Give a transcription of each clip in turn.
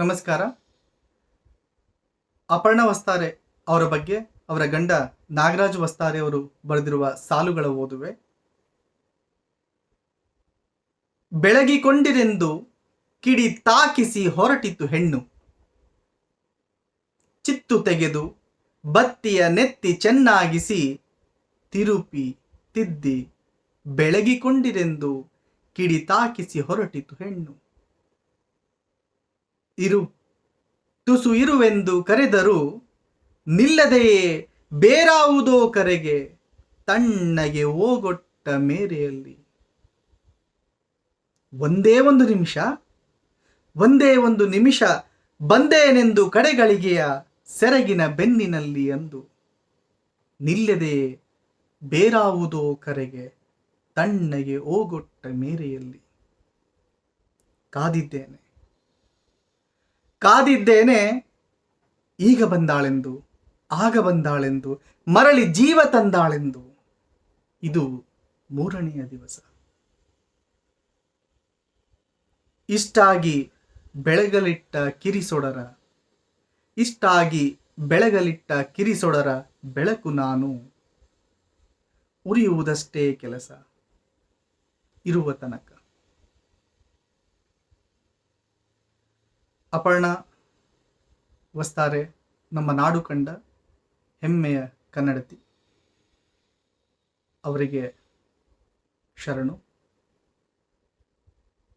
ನಮಸ್ಕಾರ. ಅಪರ್ಣ ವಸ್ತಾರೆ ಅವರ ಬಗ್ಗೆ ಅವರ ಗಂಡ ನಾಗರಾಜ್ ವಸ್ತಾರೆ ಅವರು ಬರೆದಿರುವ ಸಾಲುಗಳ ಓದುವೆ. ಬೆಳಗಿಕೊಂಡಿರೆಂದು ಕಿಡಿ ತಾಕಿಸಿ ಹೊರಟಿತು ಹೆಣ್ಣು. ಚಿತ್ತು ತೆಗೆದು ಬತ್ತಿಯ ನೆತ್ತಿ ಚೆನ್ನಾಗಿಸಿ ತಿರುಪಿ ತಿದ್ದಿ ಬೆಳಗಿಕೊಂಡಿರೆಂದು ಕಿಡಿ ತಾಕಿಸಿ ಹೊರಟಿತು ಹೆಣ್ಣು. ಇರು. ತುಸು ಇರುವೆಂದು ಕರೆದರೂ ನಿಲ್ಲದೆಯೇ ಬೇರಾವುದೋ ಕರೆಗೆ ತಣ್ಣಗೆ ಓಗೊಟ್ಟ ಮೇರೆಯಲ್ಲಿ. ಒಂದೇ ಒಂದು ನಿಮಿಷ, ಒಂದೇ ಒಂದು ನಿಮಿಷ ಬಂದೇನೆಂದು ಕಡೆಗಳಿಗೆಯ ಸೆರಗಿನ ಬೆನ್ನಿನಲ್ಲಿ ಅಂದು ನಿಲ್ಲದೆಯೇ ಬೇರಾವುದೋ ಕರೆಗೆ ತಣ್ಣಗೆ ಓಗೊಟ್ಟ ಮೇರೆಯಲ್ಲಿ ಕಾದಿದ್ದೇನೆ. ಕಾದಿದ್ದೇನೆ, ಈಗ ಬಂದಾಳೆಂದು, ಆಗ ಬಂದಾಳೆಂದು, ಮರಳಿ ಜೀವ ತಂದಾಳೆಂದು. ಇದು ಮೂರನೆಯ ದಿವಸ. ಇಷ್ಟಾಗಿ ಬೆಳಗಲಿಟ್ಟ ಕಿರಿಸೊಡರ, ಇಷ್ಟಾಗಿ ಬೆಳಗಲಿಟ್ಟ ಕಿರಿಸೊಡರ ಬೆಳಕು ನಾನು. ಉರಿಯುವುದಷ್ಟೇ ಕೆಲಸ, ಇರುವ ತನಕ. ಅಪರ್ಣ ವಸ್ತಾರೆ ನಮ್ಮ ನಾಡು ಕಂಡ ಹೆಮ್ಮೆಯ ಕನ್ನಡತಿ. ಅವರಿಗೆ ಶರಣು.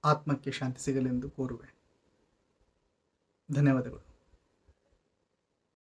ಆತ್ಮಕ್ಕೆ ಶಾಂತಿ ಸಿಗಲೆಂದು ಕೋರುವೆ. ಧನ್ಯವಾದಗಳು.